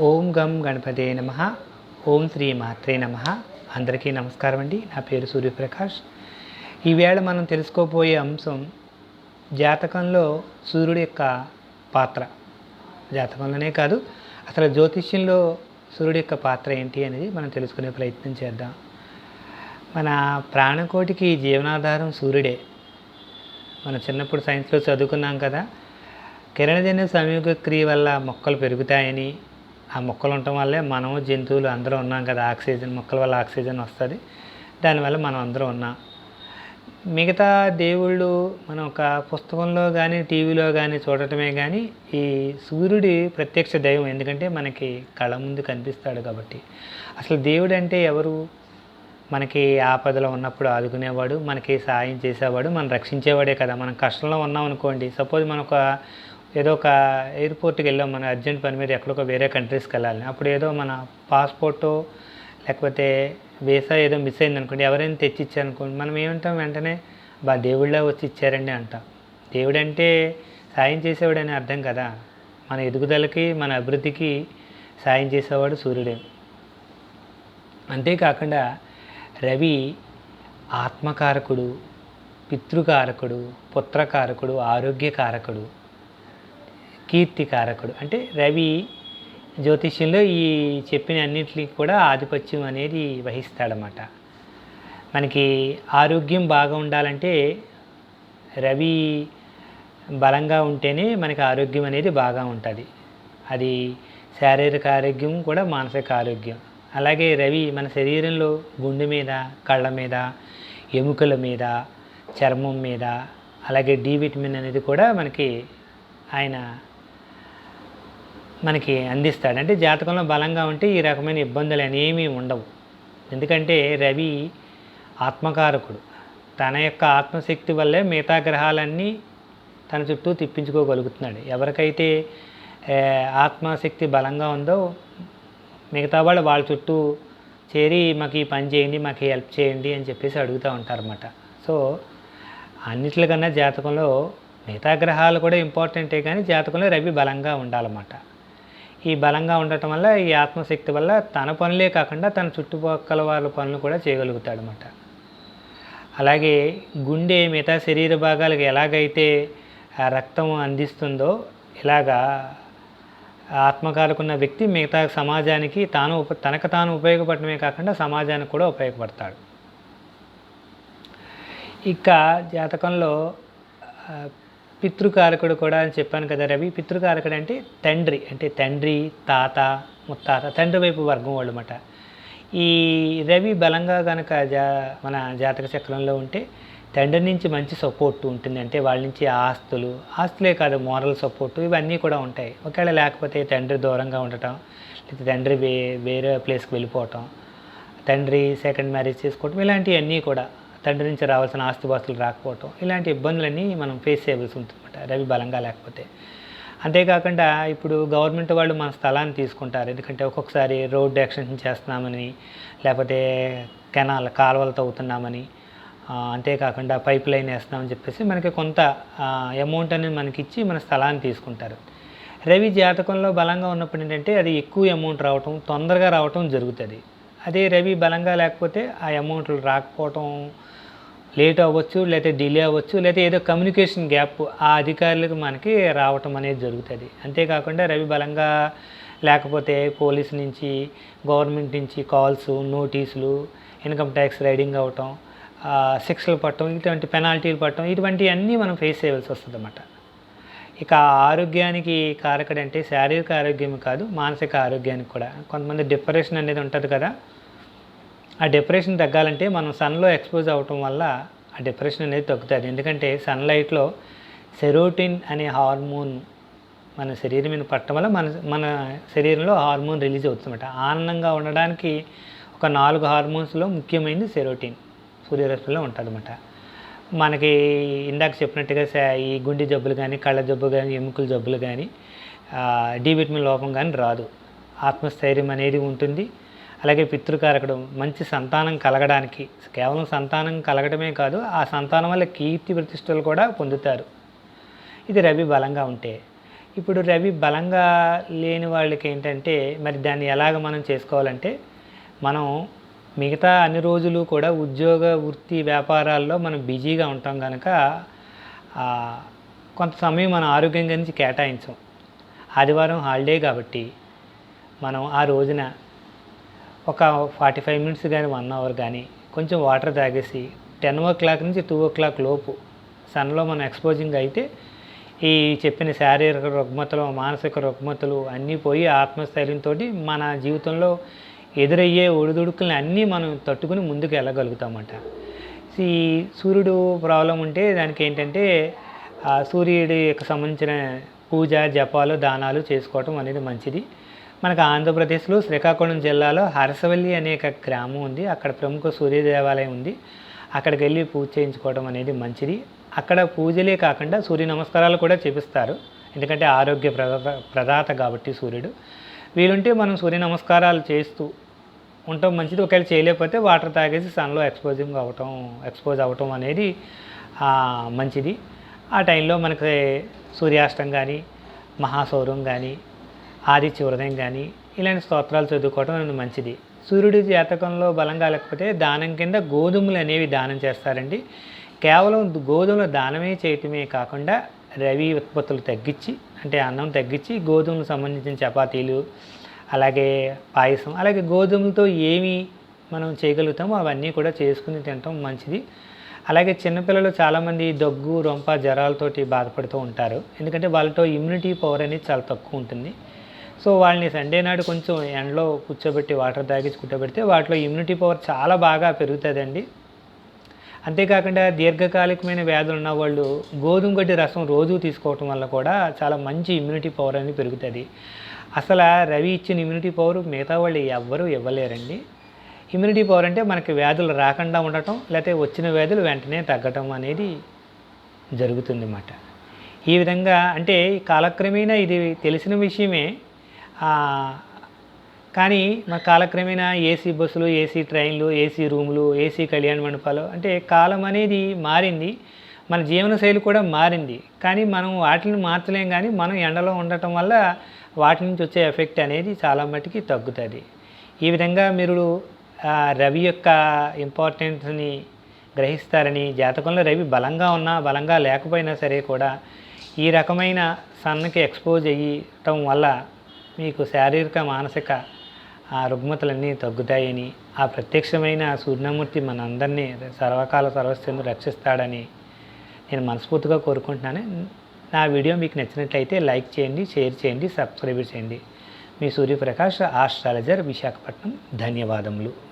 ఓం గం గణపతే నమ. ఓం శ్రీ మాత్రే నమ. అందరికీ నమస్కారం అండి. నా పేరు సూర్యప్రకాష్. ఈవేళ మనం తెలుసుకోబోయే అంశం జాతకంలో సూర్యుడి యొక్క పాత్ర. జాతకంలోనే కాదు అసలు జ్యోతిష్యంలో సూర్యుడి యొక్క పాత్ర ఏంటి అనేది మనం తెలుసుకునే ప్రయత్నం చేద్దాం. మన ప్రాణకోటికి జీవనాధారం సూర్యుడే. మనం చిన్నప్పుడు సైన్స్లో చదువుకున్నాం కదా. కిరణజన్య సంయోగ క్రియ వల్ల మొక్కలు పెరుగుతాయని ఆ మొక్కలు ఉండటం వల్లే మనము జంతువులు అందరూ ఉన్నాం కదా ఆక్సిజన్ మొక్కల వల్ల ఆక్సిజన్ వస్తుంది. దానివల్ల మనం అందరూ ఉన్నాం. మిగతా దేవుళ్ళు మనం ఒక పుస్తకంలో కానీ టీవీలో కానీ చూడటమే కానీ ఈ సూర్యుడి ప్రత్యక్ష దైవం. ఎందుకంటే మనకి కళ ముందు కనిపిస్తాడు కాబట్టి. అసలు దేవుడు అంటే ఎవరు? మనకి ఆపదలో ఉన్నప్పుడు ఆదుకునేవాడు మనకి సాయం చేసేవాడు మనం రక్షించేవాడే కదా. మనం కష్టంలో ఉన్నాం అనుకోండి సపోజ్ మనం ఒక ఏదో ఒక ఎయిర్పోర్ట్కి వెళ్ళాం మన అర్జెంట్ పని మీద ఎక్కడికో వేరే కంట్రీస్కి వెళ్ళాలి. అప్పుడు ఏదో మన పాస్పోర్టో లేకపోతే వీసా ఏదో మిస్ అయింది అనుకోండి ఎవరైనా తెచ్చి ఇచ్చారనుకోండి మనం ఏమంటాం వెంటనే బా దేవుళ్ళ వచ్చి ఇచ్చారండి అంటాం. దేవుడంటే సాయం చేసేవాడని అర్థం కదా. మన ఎదుగుదలకి మన అభివృద్ధికి సాయం చేసేవాడు సూర్యుడే. అంతేకాకుండా రవి ఆత్మకారకుడు పితృకారకుడు పుత్రకారకుడు ఆరోగ్యకారకుడు. కీర్తికారకుడు. అంటే రవి జ్యోతిష్యంలో ఈ చెప్పిన అన్నింటికి కూడా ఆధిపత్యం అనేది వహిస్తాడనమాట మనకి ఆరోగ్యం బాగా ఉండాలంటే రవి బలంగా ఉంటేనే మనకి ఆరోగ్యం అనేది బాగా ఉంటుంది. అది శారీరక ఆరోగ్యం కూడా మానసిక ఆరోగ్యం. అలాగే రవి మన శరీరంలో గుండె మీద కళ్ళ మీద ఎముకల మీద చర్మం మీద అలాగే డి విటమిన్ అనేది కూడా మనకి ఆయన మనకి అందిస్తాడు. అంటే జాతకంలో బలంగా ఉంటే ఈ రకమైన ఇబ్బందులు అనేవి ఉండవు. ఎందుకంటే రవి ఆత్మకారకుడు. తన యొక్క ఆత్మశక్తి వల్లే మిగతా గ్రహాలన్నీ తన చుట్టూ తిప్పించుకోగలుగుతున్నాడు. ఎవరికైతే ఆత్మశక్తి బలంగా ఉందో మిగతా వాళ్ళు వాళ్ళ చుట్టూ చేరి మాకు ఈ పని చేయండి మాకు హెల్ప్ చేయండి అని చెప్పేసి అడుగుతూ ఉంటారన్నమాట. సో అన్నిట్లకన్నా జాతకంలో మిగతా గ్రహాలు కూడా ఇంపార్టెంటే కానీ జాతకంలో రవి బలంగా ఉండాలన్నమాట. ఈ బలంగా ఉండటం వల్ల ఈ ఆత్మశక్తి వల్ల తన పనులే కాకుండా తన చుట్టుపక్కల వాళ్ళ పనులు కూడా చేయగలుగుతాడనమాట అలాగే గుండె మిగతా శరీర భాగాలకు ఎలాగైతే రక్తం అందిస్తుందో ఇలాగా ఆత్మకాలకున్న వ్యక్తి మిగతా సమాజానికి తాను ఉప తనకు తాను ఉపయోగపడటమే కాకుండా సమాజానికి కూడా ఉపయోగపడతాడు. ఇక జాతకంలో పితృకారకుడు కూడా అని చెప్పాను కదా రవి. పితృకారకుడు అంటే తండ్రి అంటే తండ్రి తాత ముత్తాత తండ్రి వైపు వర్గం వాళ్ళు అన్నమాట. ఈ రవి బలంగా కనుక జా మన జాతక చక్రంలో ఉంటే తండ్రి నుంచి మంచి సపోర్ట్ ఉంటుంది. అంటే వాళ్ళ నుంచి ఆస్తులు ఆస్తులే కాదు మోరల్ సపోర్ట్ ఇవన్నీ కూడా ఉంటాయి. ఒకవేళ లేకపోతే తండ్రి దూరంగా ఉండటం లేదా తండ్రి వే వేరే ప్లేస్కి వెళ్ళిపోవటం తండ్రి సెకండ్ మ్యారేజ్ చేసుకోవటం ఇలాంటివన్నీ కూడా తండ్రి నుంచి రావాల్సిన ఆస్తుపాస్తులు రాకపోవటం ఇలాంటి ఇబ్బందులన్నీ మనం ఫేస్ చేయవలసి ఉంటుందన్నమాట రవి బలంగా లేకపోతే. అంతేకాకుండా ఇప్పుడు గవర్నమెంట్ వాళ్ళు మన స్థలాన్ని తీసుకుంటారు. ఎందుకంటే ఒక్కొక్కసారి రోడ్డు ఎక్స్టెన్షన్ చేస్తున్నామని లేకపోతే కెనాల్ కాలువలు తవ్వుతున్నామని అంతేకాకుండా పైప్ లైన్ వేస్తున్నామని చెప్పేసి మనకి కొంత అమౌంట్ అనేది మనకి ఇచ్చి మన స్థలాన్ని తీసుకుంటారు. రవి జాతకంలో బలంగా ఉన్నప్పుడు ఏంటంటే అది ఎక్కువ అమౌంట్ రావటం తొందరగా రావటం జరుగుతుంది. అదే రవి బలంగా లేకపోతే ఆ అమౌంట్లు రాకపోవటం లేట్ అవ్వచ్చు లేకపోతే డిలే అవ్వచ్చు లేకపోతే ఏదో కమ్యూనికేషన్ గ్యాప్ ఆ అధికారులకు మనకి రావటం అనేది జరుగుతుంది. అంతేకాకుండా రవి బలంగా లేకపోతే పోలీస్ నుంచి గవర్నమెంట్ నుంచి కాల్స్ నోటీసులు ఇన్కమ్ ట్యాక్స్ రైడింగ్ అవ్వటం శిక్షలు పట్టడం ఇటువంటి పెనాల్టీలు పట్టడం ఇటువంటివన్నీ మనం ఫేస్ చేయవలసి వస్తుంది అన్నమాట ఇక ఆరోగ్యానికి కారకడంటే శారీరక ఆరోగ్యం కాదు మానసిక ఆరోగ్యానికి కూడా. కొంతమంది డిప్రెషన్ అనేది ఉంటుంది కదా. ఆ డిప్రెషన్ తగ్గాలంటే మనం సన్లో ఎక్స్పోజ్ అవ్వటం వల్ల ఆ డిప్రెషన్ అనేది తగ్గుతుంది. ఎందుకంటే సన్లైట్లో సెరోటిన్ అనే హార్మోన్ మన శరీరం మీద పట్టడం వల్ల మన మన శరీరంలో హార్మోన్ రిలీజ్ అవుతుందన్నమాట. ఆనందంగా ఉండడానికి ఒక నాలుగు హార్మోన్స్లో ముఖ్యమైనది సెరోటిన్. సూర్యరశ్మిలో ఉంటుందన్నమాట. మనకి ఇందాక చెప్పినట్టుగా ఈ గుండె జబ్బులు కానీ కళ్ళ జబ్బు కానీ ఎముకల జబ్బులు కానీ డి విటమిన్ లోపం కానీ రాదు. ఆత్మస్థైర్యం అనేది ఉంటుంది. అలాగే పితృకారకడం మంచి సంతానం కలగడానికి కేవలం సంతానం కలగడమే కాదు ఆ సంతానం వల్ల కీర్తి ప్రతిష్టలు కూడా పొందుతారు. ఇది రవి బలంగా ఉంటే. ఇప్పుడు రవి బలంగా లేని వాళ్ళకి ఏంటంటే మరి దాన్ని ఎలాగ మనం చేసుకోవాలంటే మనం మిగతా అన్ని రోజులు కూడా ఉద్యోగ వృత్తి వ్యాపారాల్లో మనం బిజీగా ఉంటాం కనుక కొంత సమయం మన ఆరోగ్యం గురించి కేటాయించాం. ఆదివారం హాలిడే కాబట్టి మనం ఆ రోజున ఒక ఫార్టీ ఫైవ్ మినిట్స్ కానీ వన్ అవర్ కానీ కొంచెం వాటర్ తాగేసి టెన్ ఓ క్లాక్ నుంచి టూ ఓ క్లాక్ లోపు సన్లో మనం ఎక్స్పోజింగ్ అయితే ఈ చెప్పిన శారీరక రుగ్మతలు మానసిక రుగ్మతలు అన్నీ పోయి ఆత్మస్థైర్యంతో మన జీవితంలో ఎదురయ్యే ఒడిదుడుకుల్ని అన్నీ మనం తట్టుకుని ముందుకు వెళ్ళగలుగుతామంట. ఈ సూర్యుడు ప్రాబ్లం ఉంటే దానికి ఏంటంటే సూర్యుడికి సంబంధించిన పూజ జపాలు దానాలు చేసుకోవటం అనేది మంచిది. మనకు ఆంధ్రప్రదేశ్లో శ్రీకాకుళం జిల్లాలో హరసవల్లి అనే ఒక గ్రామం ఉంది. అక్కడ ప్రముఖ సూర్య దేవాలయం ఉంది. అక్కడికి వెళ్ళి పూజ చేయించుకోవడం అనేది మంచిది. అక్కడ పూజలే కాకుండా సూర్య నమస్కారాలు కూడా చేపిస్తారు. ఎందుకంటే ఆరోగ్య ప్రదాత ప్రదాత కాబట్టి సూర్యుడు. వీలుంటే మనం సూర్య నమస్కారాలు చేస్తూ ఉండటం మంచిది ఒకవేళ చేయలేకపోతే వాటర్ తాగేసి సన్లో ఎక్స్పోజింగ్ అవ్వటం ఎక్స్పోజ్ అవ్వటం అనేది మంచిది. ఆ టైంలో మనకి సూర్యాస్తం కానీ మహాసౌరం కానీ ఆదిత్య హృదయం కానీ ఇలాంటి స్తోత్రాలు చదువుకోవడం అనేది మంచిది. సూర్యుడి జాతకంలో బలంగా లేకపోతే దానం కింద గోధుమలు అనేవి దానం చేస్తారండి. కేవలం గోధుమల దానమే చేయటమే కాకుండా రవి ఉత్పత్తులు తగ్గించి అంటే అన్నం తగ్గించి గోధుమలకు సంబంధించిన చపాతీలు అలాగే పాయసం అలాగే గోధుమలతో ఏమి మనం చేయగలుగుతామో అవన్నీ కూడా చేసుకుని తినటం మంచిది. అలాగే చిన్నపిల్లలు చాలామంది దగ్గు రొంప జ్వరాలతోటి బాధపడుతూ ఉంటారు. ఎందుకంటే వాళ్ళతో ఇమ్యూనిటీ పవర్ అనేది చాలా తక్కువ ఉంటుంది. సో వాళ్ళని సండే నాడు కొంచెం ఎండలో కూర్చోబెట్టి వాటర్ తాగించి కూర్చోబెడితే వాటిలో ఇమ్యూనిటీ పవర్ చాలా బాగా పెరుగుతుందండి. అంతేకాకుండా దీర్ఘకాలికమైన వ్యాధులు ఉన్న వాళ్ళు గోధుమ గడ్డి రసం రోజు తీసుకోవటం వల్ల కూడా చాలా మంచి ఇమ్యూనిటీ పవర్ అనేది పెరుగుతుంది. అసలు రవి ఇచ్చిన ఇమ్యూనిటీ పవర్ మిగతా వాళ్ళు ఎవ్వరూ ఇవ్వలేరండి. ఇమ్యూనిటీ పవర్ అంటే మనకి వ్యాధులు రాకుండా ఉండటం లేకపోతే వచ్చిన వ్యాధులు వెంటనే తగ్గటం అనేది జరుగుతుంది అన్నమాట ఈ విధంగా అంటే కాలక్రమేణా ఇది తెలిసిన విషయమే. కానీ మన కాలక్రమేణా ఏసీ బస్సులు ఏసీ ట్రైన్లు ఏసీ రూములు ఏసీ కళ్యాణ మండపాలు అంటే కాలం అనేది మారింది. మన జీవనశైలి కూడా మారింది. కానీ మనం వాటిని మార్చలేం కానీ మనం ఎండలో ఉండటం వల్ల వాటి నుంచి వచ్చే ఎఫెక్ట్ అనేది చాలా మట్టుకి తగ్గుతుంది. ఈ విధంగా మీరు రవి యొక్క ఇంపార్టెన్స్ని గ్రహిస్తారని జాతకంలో రవి బలంగా ఉన్నా బలంగా లేకపోయినా సరే కూడా ఈ రకమైన సన్నకి ఎక్స్పోజ్ అయ్యటం వల్ల మీకు శారీరక మానసిక ఆ రుగ్మతలన్నీ తగ్గుతాయని ఆ ప్రత్యక్షమైన సూర్యమూర్తి మనందరినీ సర్వకాల సర్వస్వందు రక్షిస్తాడని నేను మనస్ఫూర్తిగా కోరుకుంటున్నాను. నా వీడియో మీకు నచ్చినట్లయితే లైక్ చేయండి షేర్ చేయండి సబ్స్క్రైబ్ చేయండి. మీ సూర్యప్రకాష్ ఆస్ట్రాలజర్ విశాఖపట్నం. ధన్యవాదములు.